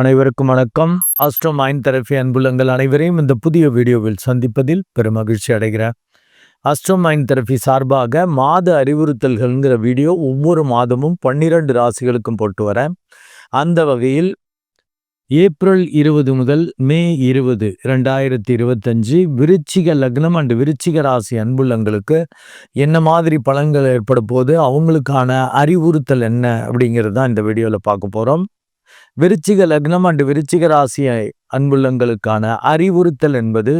அனைவருக்கும் வணக்கம். Astro mind therapy அன்புள்ளங்கள் அனைவரையும் இந்த புதிய வீடியோவில் சந்திப்பதில் பெரும் மகிழ்ச்சி அடைகிறேன். ஆஸ்ட்ரோ மைண்ட் தெரப்பி சார்பாக மாத அறிவுறுத்தல்கள்ங்கிற வீடியோ ஒவ்வொரு மாதமும் பன்னிரண்டு ராசிகளுக்கும் போட்டு வரேன். அந்த வகையில் ஏப்ரல் இருபது முதல் மே இருபது ரெண்டாயிரத்தி இருபத்தஞ்சு விருச்சிக லக்னம் அண்டு விருச்சிக ராசி அன்புள்ளங்களுக்கு என்ன மாதிரி பலன்கள் ஏற்பட போது அவங்களுக்கான அறிவுறுத்தல் என்ன அப்படிங்கிறது தான் இந்த வீடியோவில் பார்க்க போகிறோம் விருச்சிக லக்னம் அண்டு விருச்சிக ராசி அன்புள்ளங்களுக்கான அறிவுறுத்தல் என்பது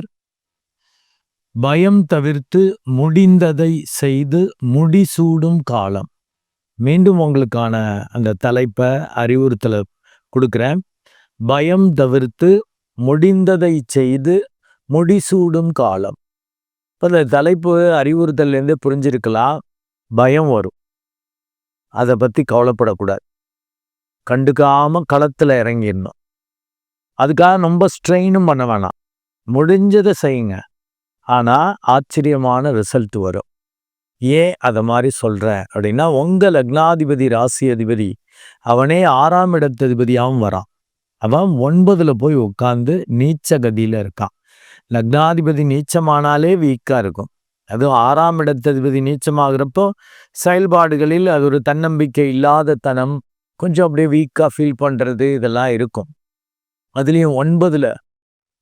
பயம் தவிர்த்து முடிந்ததை செய்து முடிசூடும் காலம். மீண்டும் உங்களுக்கான அந்த தலைப்பை அறிவுறுத்தலை கொடுக்குறேன். பயம் தவிர்த்து முடிந்ததை செய்து முடிசூடும் காலம். இப்போ இந்த தலைப்பு அறிவுறுத்தல்லேருந்து புரிஞ்சிருக்கலாம். பயம் வரும். அதை பற்றி கவலைப்படக்கூடாது. கண்டுக்காமல் களத்தில் இறங்கிடணும். அதுக்காக ரொம்ப ஸ்ட்ரெயினும் பண்ண வேணாம். முடிஞ்சதை செய்யுங்க. ஆனால் ஆச்சரியமான ரிசல்ட் வரும். ஏன் அதை மாதிரி சொல்கிறேன் அப்படின்னா உங்கள் லக்னாதிபதி ராசி அதிபதி அவனே ஆறாம் இடத்ததிபதியாகவும் வரான். அவன் ஒன்பதில் போய் உட்காந்து நீச்ச கதியில் இருக்கான். லக்னாதிபதி நீச்சமானாலே வீக்காக இருக்கும். அதுவும் ஆறாம் இடத்ததிபதி நீச்சமாகிறப்போ செயல்பாடுகளில் அது ஒரு தன்னம்பிக்கை இல்லாத தனம் கொஞ்சம் அப்படியே வீக்காக ஃபீல் பண்ணுறது இதெல்லாம் இருக்கும். அதுலேயும் ஒன்பதில்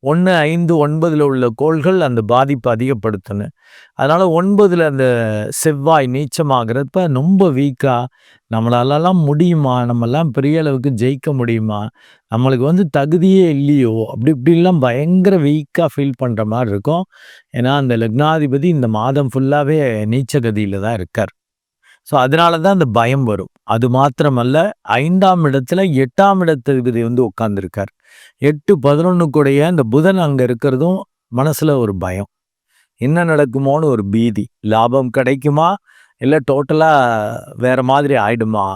ஒன்று ஐந்து ஒன்பதில் உள்ள கோள்கள் அந்த பாதிப்பை அதிகப்படுத்தணும் அதனால் ஒன்பதில் அந்த செவ்வாய் நீச்சமாகிறப்ப ரொம்ப வீக்காக நம்மளாலலாம் முடியுமா? நம்மெல்லாம் பெரிய அளவுக்கு ஜெயிக்க முடியுமா? நம்மளுக்கு வந்து தகுதியே இல்லையோ? அப்படி இப்படிலாம் பயங்கர வீக்காக ஃபீல் பண்ணுற மாதிரி இருக்கும். ஏன்னா அந்த லக்னாதிபதி இந்த மாதம் ஃபுல்லாகவே நீச்சகதியில் தான் இருக்கார். ஸோ அதனால தான் அந்த பயம் வரும். அது மாத்திரமல்ல ஐந்தாம் இடத்துல எட்டாம் இடத்ததிபதி வந்து உட்காந்துருக்கார் எட்டு பதினொன்று கூடைய அந்த புதன் அங்கே இருக்கிறதும் மனசில் ஒரு பயம். என்ன நடக்குமோன்னு ஒரு பீதி. லாபம் கிடைக்குமா? இல்லை டோட்டலாக வேறு மாதிரி ஆயிடுமா?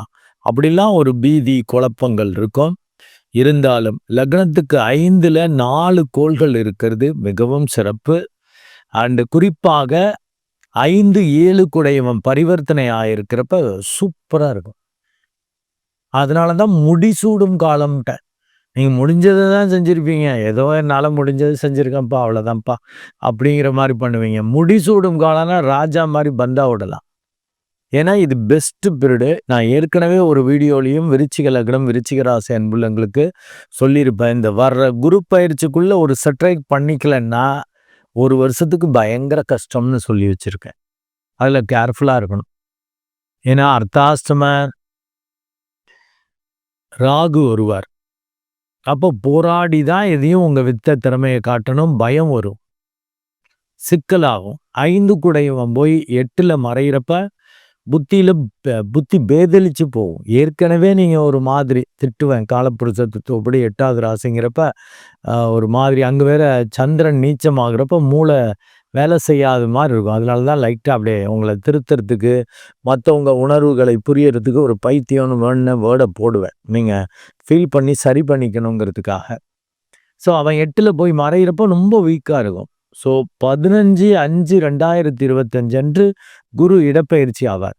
அப்படிலாம் ஒரு பீதி குழப்பங்கள் இருக்கும். இருந்தாலும் லக்னத்துக்கு ஐந்தில் நாலு கோள்கள் இருக்கிறது மிகவும் சிறப்பு. அண்டு குறிப்பாக ஐந்து ஏழு குடையவன் பரிவர்த்தனை ஆகிருக்கிறப்ப சூப்பராக இருக்கும். அதனால தான் முடிசூடும் காலம்ட்ட. நீங்கள் முடிஞ்சதை தான் செஞ்சுருப்பீங்க. ஏதோ என்னால் முடிஞ்சது செஞ்சுருக்கேன்ப்பா அவ்வளோதான்ப்பா அப்படிங்கிற மாதிரி பண்ணுவீங்க. முடிசூடும் காலம்னா ராஜா மாதிரி பந்தா விடலாம். ஏன்னா இது பெஸ்ட் பீரியடு நான் ஏற்கனவே ஒரு வீடியோலையும் விருச்சிக லக்னம் விருச்சிக ராசி அன்புள்ளங்களுக்கு சொல்லியிருப்பேன். இந்த வர்ற குரு பயிற்சிக்குள்ளே ஒரு சட்ரைக் பண்ணிக்கலன்னா ஒரு வருஷத்துக்கு பயங்கர கஷ்டம்னு சொல்லி வச்சுருக்கேன். அதில் கேர்ஃபுல்லாக இருக்கணும். ஏன்னா அர்த்தாஷ்டமர் ராகு வருவார். அப்போ போராடி தான் எதையும் உங்கள் வித்த திறமையை காட்டணும் பயம் வரும். சிக்கலாகும். ஐந்து குடையவன் போய் எட்டில் மறைகிறப்ப புத்தியில் புத்தி பேதலிச்சு போகும். ஏற்கனவே நீங்கள் ஒரு மாதிரி திட்டுவேன் காலப்புருஷ தத்துவப்படி எட்டாவது ராசிங்கிறப்ப ஒரு மாதிரி அங்கே வேற சந்திரன் நீச்சமாகிறப்ப மூளை வேலை செய்யாத மாதிரி இருக்கும். அதனால தான் லைட்டாக அப்படியே உங்களை திருத்துறதுக்கு மற்றவங்க உணர்வுகளை புரியறதுக்கு ஒரு பைத்தியம்னு வேணுன வேர்டை போடுவேன். நீங்கள் ஃபீல் பண்ணி சரி பண்ணிக்கணுங்கிறதுக்காக. ஸோ அவன் எட்டில் போய் மறையிறப்போ ரொம்ப வீக்காக இருக்கும். ஸோ பதினஞ்சு அஞ்சு ரெண்டாயிரத்தி இருபத்தஞ்சு அன்று குரு இடப்பெயர்ச்சி ஆவார்.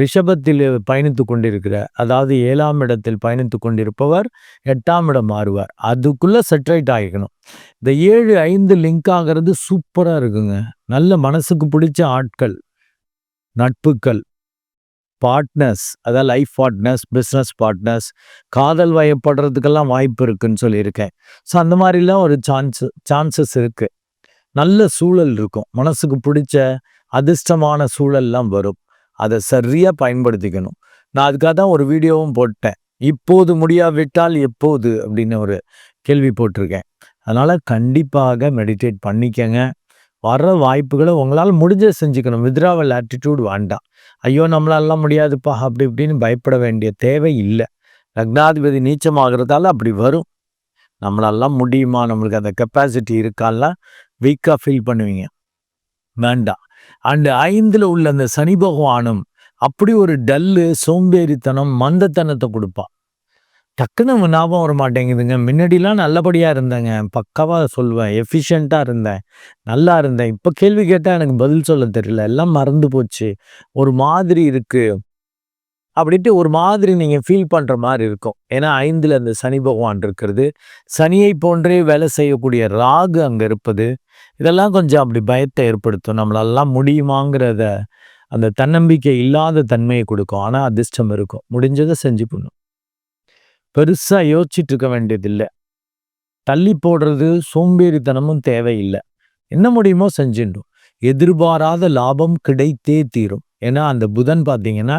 ரிஷபத்தில் பயணித்து கொண்டிருக்கிற அதாவது ஏழாம் இடத்தில் பயணித்து கொண்டிருப்பவர் எட்டாம் இடம் மாறுவார். அதுக்குள்ளே செட்ரைட் ஆகிக்கணும். இந்த ஏழு ஐந்து லிங்க் ஆகிறது சூப்பராக இருக்குங்க. நல்ல மனசுக்கு பிடிச்ச ஆட்கள் நட்புக்கள் பார்ட்னர்ஸ் அதாவது லைஃப் பார்ட்னர்ஸ் பிஸ்னஸ் பார்ட்னர்ஸ் காதல் வயப்படுறதுக்கெல்லாம் வாய்ப்பு இருக்குன்னு சொல்லியிருக்கேன். ஸோ அந்த மாதிரிலாம் ஒரு சான்ஸ் சான்சஸ் இருக்குது நல்ல சூழல் இருக்கும். மனசுக்கு பிடிச்ச அதிர்ஷ்டமான சூழல்லாம் வரும். அதை சரியாக பயன்படுத்திக்கணும். நான் அதுக்காக தான் ஒரு வீடியோவும் போட்டேன். இப்போது முடியாவிட்டால் எப்போது? அப்படின்னு ஒரு கேள்வி போட்டிருக்கேன். அதனால் கண்டிப்பாக மெடிடேட் பண்ணிக்கங்க. வர்ற வாய்ப்புகளை உங்களால் முடிஞ்ச செஞ்சுக்கணும். வித்ராவல் ஆட்டிடியூட் வேண்டாம். ஐயோ நம்மளாலாம் முடியாதுப்பா அப்படி இப்படின்னு பயப்பட வேண்டிய தேவை இல்லை. லக்னாதிபதி நீச்சமாகிறதால அப்படி வரும். நம்மளாலாம் முடியுமா? நம்மளுக்கு அந்த கெப்பாசிட்டி இருக்காலாம் வீக்காக ஃபீல் பண்ணுவீங்க. வேண்டாம். அண்டு ஐந்தில் உள்ள அந்த சனி பகவானும் அப்படி ஒரு டல்லு சோம்பேறித்தனம் மந்தத்தனத்தை கொடுப்பா. டக்குன்னு ஞாபகம் வர மாட்டேங்குதுங்க. முன்னாடிலாம் நல்லபடியாக இருந்தேங்க. பக்காவாக சொல்லுவேன் எஃபிஷியண்ட்டாக இருந்தேன். நல்லா இருந்தேன். இப்போ கேள்வி கேட்டால் எனக்கு பதில் சொல்ல தெரியல. எல்லாம் மறந்து போச்சு. ஒரு மாதிரி இருக்குது அப்படின்ட்டு ஒரு மாதிரி நீங்கள் ஃபீல் பண்ணுற மாதிரி இருக்கும். ஏன்னா ஐந்தில் அந்த சனி பகவான் இருக்கிறது. சனியை போன்றே வேலை செய்யக்கூடிய ராகு அங்கே இருப்பது. இதெல்லாம் கொஞ்சம் அப்படி பயத்தை ஏற்படுத்தும். நம்மளெல்லாம் முடியுமாங்கிறத அந்த தன்னம்பிக்கை இல்லாத தன்மையை கொடுக்கும். ஆனால் அதிர்ஷ்டம் இருக்கும். முடிஞ்சதை செஞ்சு பண்ணும். பெருசாக யோசிச்சுட்டு இருக்க வேண்டியதில்லை. தள்ளி போடுறது சோம்பேறித்தனமும் தேவையில்லை. என்ன முடியுமோ செஞ்சிடும் எதிர்பாராத லாபம் கிடைத்தே தீரும். ஏன்னா அந்த புதன் பார்த்தீங்கன்னா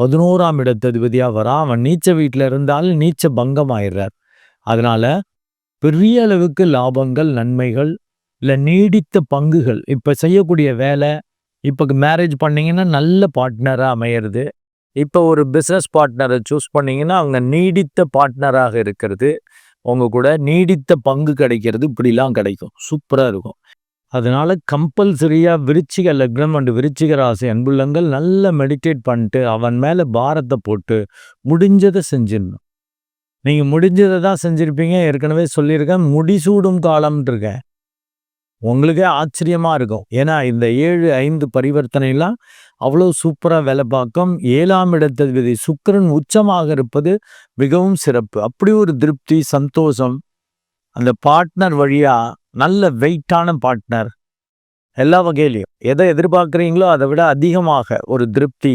பதினோராம் இடத்ததிபதியாக வரா. அவன் நீச்ச வீட்டில் இருந்தாலும் நீச்ச பங்கம் ஆயிடுறார் அதனால் பெரிய அளவுக்கு லாபங்கள் நன்மைகள் இல்லை நீடித்த பங்குகள். இப்போ செய்யக்கூடிய வேலை இப்போ மேரேஜ் பண்ணிங்கன்னா நல்ல பார்ட்னராக அமையிறது. இப்போ ஒரு பிஸ்னஸ் பார்ட்னரை சூஸ் பண்ணிங்கன்னா அவங்க நீடித்த பார்ட்னராக இருக்கிறது. அவங்க கூட நீடித்த பங்கு கிடைக்கிறது. இப்படிலாம் கிடைக்கும். சூப்பராக இருக்கும். அதனால் கம்பல்சரியாக விருச்சிக லக்னம் அண்டு விருச்சிக ராசி அன்புள்ளங்கள் நல்லா மெடிடேட் பண்ணிட்டு அவன் மேலே பாரத்தை போட்டு முடிஞ்சதை செஞ்சிடணும். நீங்கள் முடிஞ்சதை தான் செஞ்சுருப்பீங்க. ஏற்கனவே சொல்லியிருக்கேன் முடிசூடும் காலம்ன்றிருக்கேன். இருக்கேன் உங்களுக்கே ஆச்சரியமாக இருக்கும். ஏன்னா இந்த ஏழு ஐந்து பரிவர்த்தனைலாம் அவ்வளோ சூப்பராக வேலை பார்க்கும். ஏழாம் இடத்ததிபதி சுக்கரன் உச்சமாக இருப்பது மிகவும் சிறப்பு. அப்படி ஒரு திருப்தி சந்தோஷம் அந்த பார்ட்னர் வழியாக நல்ல வெயிட்டான பார்ட்னர் எல்லா வகையிலையும். எதை எதிர்பார்க்குறீங்களோ அதை விட அதிகமாக ஒரு திருப்தி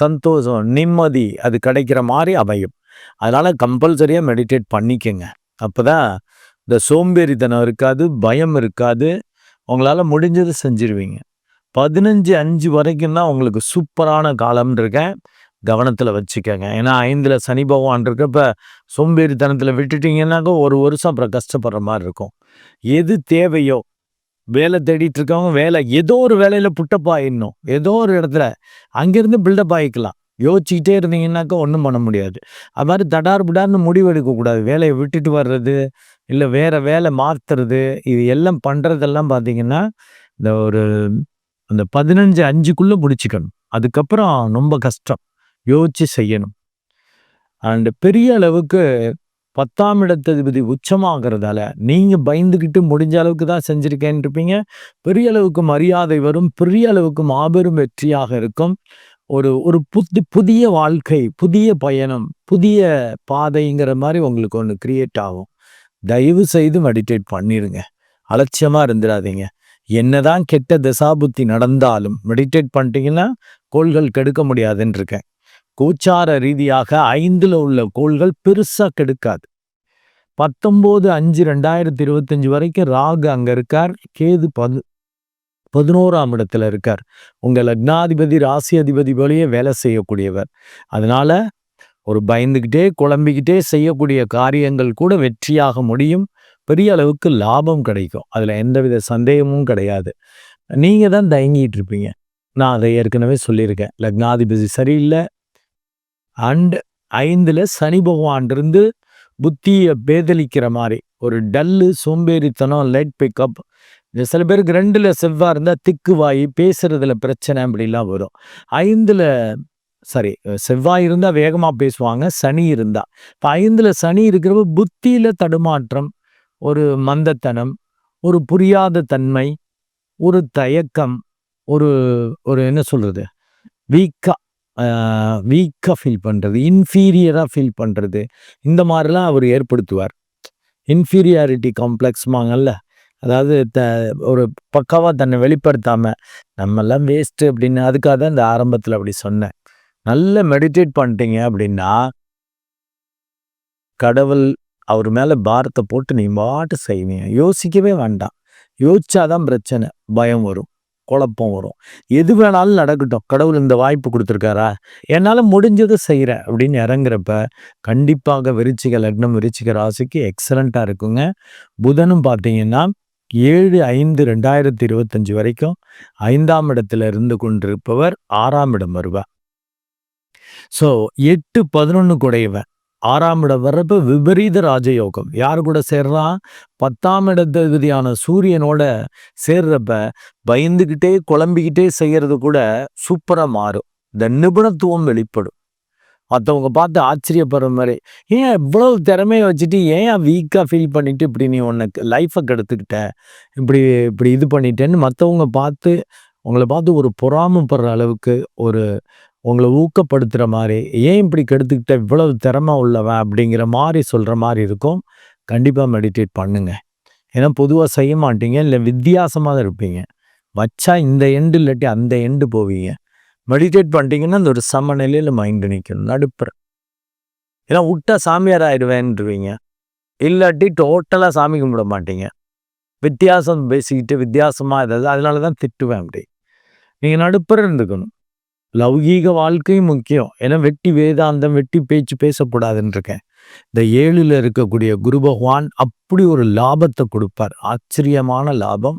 சந்தோஷம் நிம்மதி அது கிடைக்கிற மாதிரி அமையும். அதனால் கம்பல்சரியாக மெடிடேட் பண்ணிக்கோங்க. அப்போதான் இந்த சோம்பேறித்தனம் இருக்காது பயம் இருக்காது. உங்களால் முடிஞ்சது செஞ்சிருவீங்க. பதினஞ்சு அஞ்சு வரைக்கும் தான் உங்களுக்கு சூப்பரான காலம்னு இருக்கேன். கவனத்தில் வச்சுக்கோங்க. ஏன்னா ஐந்தில் சனி பகவான் இருக்கப்ப சோம்பேறித்தனத்தில் விட்டுட்டீங்கன்னாக்கா ஒரு வருஷம் அப்புறம் கஷ்டப்படுற மாதிரி இருக்கும். எது தேவையோ வேலை தேடிட்டு இருக்கவங்க வேலை ஏதோ ஒரு வேலையில் புட்டப் ஆயிடணும். ஏதோ ஒரு இடத்துல அங்கேருந்து பில்டப் ஆகிக்கலாம் யோசிச்சுக்கிட்டே இருந்தீங்கன்னாக்கா ஒன்றும் பண்ண முடியாது. அது மாதிரி தடார் புடார்னு முடிவு எடுக்கக்கூடாது. வேலையை விட்டுட்டு வர்றது இல்லை வேறு வேலை மாற்றுறது இது எல்லாம் பண்ணுறதெல்லாம் பார்த்தீங்கன்னா இந்த ஒரு அந்த பதினஞ்சு அஞ்சுக்குள்ளே முடிச்சுக்கணும். அதுக்கப்புறம் ரொம்ப கஷ்டம். யோசிச்சு செய்யணும். அண்ட் பெரிய அளவுக்கு பத்தாம் இடத்ததிபதி உச்சமாகிறதால நீங்கள் பயந்துக்கிட்டு முடிஞ்ச அளவுக்கு தான் செஞ்சுருக்கேன் இருப்பீங்க பெரிய அளவுக்கு மரியாதை வரும் பெரிய அளவுக்கு மாபெரும் வெற்றியாக இருக்கும். ஒரு ஒரு புது புதிய வாழ்க்கை புதிய பயணம் புதிய பாதைங்கிற மாதிரி உங்களுக்கு ஒன்று கிரியேட் ஆகும். தயவு செய்து மெடிடேட் பண்ணிடுங்க அலட்சியமாக இருந்துடாதீங்க என்னதான் கெட்ட தசாபுத்தி நடந்தாலும் மெடிடேட் பண்ணிட்டீங்கன்னா கோள்கள் கெடுக்க முடியாதுன்னு இருக்கேன் கோச்சார ரீதியாக ஐந்தில் உள்ள கோள்கள் பெருசாக கெடுக்காது. பத்தொம்போது அஞ்சு ரெண்டாயிரத்தி இருபத்தஞ்சு வரைக்கும் ராகு அங்கே இருக்கார். கேது பது பதினோராம் இடத்துல இருக்கார். உங்கள் லக்னாதிபதி ராசி அதிபதி போலேயே வேலை செய்யக்கூடியவர். அதனால ஒரு பயந்துக்கிட்டே குழம்பிக்கிட்டே செய்யக்கூடிய காரியங்கள் கூட வெற்றியாக முடியும். பெரிய அளவுக்கு லாபம் கிடைக்கும். அதில் எந்தவித சந்தேகமும் கிடையாது. நீங்கள் தான் தயங்கிட்டு இருப்பீங்க. நான் அதை ஏற்கனவே சொல்லியிருக்கேன். லக்னாதிபதி சரியில்லை. அண்ட் ஐந்தில் சனி பகவான் இருந்து புத்தியை பேதலிக்கிற மாதிரி ஒரு டல்லு சோம்பேறித்தனம் லைட் பிக்கப் சில பேருக்கு ரெண்டில் செவ்வாய் இருந்தால் திக்குவாய் பேசுறதுல பிரச்சனை அப்படிலாம் வரும். ஐந்தில் சாரி செவ்வாய் இருந்தால் வேகமாக பேசுவாங்க சனி இருந்தால் இப்போ ஐந்தில் சனி இருக்கிறப்ப புத்தியில் தடுமாற்றம் ஒரு மந்தத்தனம் ஒரு புரியாத தன்மை ஒரு தயக்கம் ஒரு ஒரு என்ன சொல்கிறது வீக்காக வீக்காக ஃபீல் பண்ணுறது இன்ஃபீரியராக ஃபீல் பண்ணுறது இந்த மாதிரிலாம் அவர் ஏற்படுத்துவார். இன்ஃபீரியாரிட்டி காம்ப்ளெக்ஸ்மாங்கல்ல அதாவது த ஒரு பக்காவாக தன்னை வெளிப்படுத்தாமல் நம்மெல்லாம் வேஸ்ட்டு அப்படின்னு அதுக்காக தான் இந்த ஆரம்பத்தில் அப்படி சொன்னேன். நல்ல மெடிடேட் பண்ணிட்டீங்க அப்படின்னா கடவுள் அவர் மேலே பாரத்தை போட்டு நீ பாட்டு செய்வீங்க. யோசிக்கவே வேண்டாம். யோசிச்சாதான் பிரச்சனை பயம் வரும். குழப்பம் வரும். எது வேணாலும் நடக்கட்டும். கடவுள் இந்த வாய்ப்பு கொடுத்துருக்காரா? என்னால் முடிஞ்சதை செய்கிறேன் அப்படின்னு இறங்குறப்ப கண்டிப்பாக விருச்சிக லக்னம் விருச்சிக ராசிக்கு எக்ஸலண்ட்டாக இருக்குங்க. புதனும் பார்த்தீங்கன்னா ஏழு ஐந்து ரெண்டாயிரத்தி இருபத்தஞ்சு வரைக்கும் ஐந்தாம் இடத்துல இருந்து கொண்டிருப்பவர் ஆறாம் இடம் வருவார். ஸோ எட்டு பதினொன்று குடையவன். ஆறாம் இடம் வர்றப்ப விபரீத ராஜயோகம். யார் கூட சேர்றான் பத்தாம் இடத்தகுதியான சூரியனோட சேர்றப்ப பயந்துக்கிட்டே குழம்பிக்கிட்டே செய்கிறது கூட சூப்பராக மாறும். இந்த நிபுணத்துவம் வெளிப்படும். மற்றவங்க பார்த்து ஆச்சரியப்படுற மாதிரி ஏன் இவ்வளவு திறமையை வச்சுட்டு ஏன் வீக்காக ஃபீல் பண்ணிட்டு இப்படி நீ உனக்கு லைஃப்பை கெடுத்துக்கிட்ட? இப்படி இப்படி இது பண்ணிட்டேன்னு மற்றவங்க பார்த்து உங்களை பார்த்து ஒரு பொறாமப்படுற அளவுக்கு ஒரு உங்களை ஊக்கப்படுத்துகிற மாதிரி "ஏன் இப்படி கெடுத்துக்கிட்ட? இவ்வளவு திறமை உள்ளவன்." அப்படிங்கிற மாதிரி சொல்கிற மாதிரி இருக்கும். கண்டிப்பாக மெடிடேட் பண்ணுங்க. ஏன்னா பொதுவாக செய்ய மாட்டீங்க. இல்லை வித்தியாசமாக தான் இருப்பீங்க. வச்சா இந்த எண்டு இல்லாட்டி அந்த எண்டு போவீங்க. மெடிடேட் பண்ணிட்டீங்கன்னா, அந்த ஒரு சமநிலையில் மைண்டு நிற்கணும் நடுப்புற. ஏன்னா விட்டா சாமியார் ஆயிடுவேன்ருவீங்க. இல்லாட்டி டோட்டலாக சாமி கும்பிட மாட்டீங்க. வித்தியாசம் பேசிக்கிட்டு வித்தியாசமாக ஏதாவது அதனால தான் திட்டுவேன் அப்படி. நீங்கள் நடுப்புற இருந்துக்கணும். லௌகீக வாழ்க்கையும் முக்கியம். ஏன்னா வெட்டி வேதாந்தம், வெட்டி பேச்சு பேசக்கூடாதுன்னு இருக்கேன். இந்த ஏழில் இருக்கக்கூடிய குரு பகவான் அப்படி ஒரு லாபத்தை கொடுப்பார் ஆச்சரியமான லாபம்.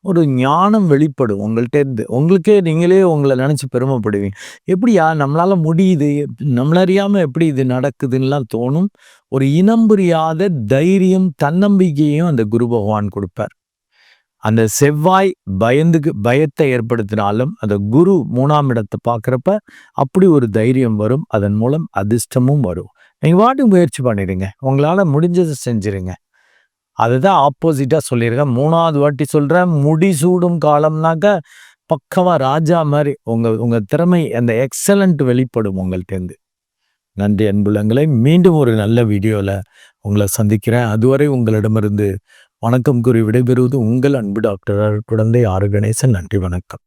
ஒரு ஞானம் வெளிப்படும் உங்கள்கிட்ட இருந்து. உங்களுக்கே நீங்களே உங்களை நினச்சி பெருமைப்படுவீங்க. எப்படியா நம்மளால முடியுது? நம்மளறியாமல் எப்படி இது நடக்குதுன்னெலாம் தோணும். ஒரு இனம் புரியாத தைரியம், தன்னம்பிக்கையும் அந்த குரு பகவான் கொடுப்பார் அந்த செவ்வாய் பயந்துக்கு பயத்தை ஏற்படுத்தினாலும், அந்த குரு மூணாம் இடத்தை பார்க்குறப்ப அப்படி ஒரு தைரியம் வரும். அதன் மூலம் அதிர்ஷ்டமும் வரும். நீங்கள் வாட்டி முயற்சி பண்ணிடுங்க. உங்களால் முடிஞ்சதை செஞ்சிருங்க. அதுதான் ஆப்போசிட்டாக சொல்லியிருக்கேன். மூணாவது வாட்டி சொல்கிறேன் முடி சூடும் காலம்னாக்க, பக்கவா ராஜா மாதிரி உங்கள் உங்கள் திறமை அந்த எக்ஸலண்ட் வெளிப்படும் உங்கள்கிட்டேருந்து நன்றி அன்புலங்களை மீண்டும் ஒரு நல்ல வீடியோவில் உங்களை சந்திக்கிறேன். அதுவரை உங்களிடமிருந்து வணக்கம் கூறி விடைபெறுவது உங்கள் அன்பு டாக்டர் குழந்தை ஆறு கணேசன். நன்றி, வணக்கம்.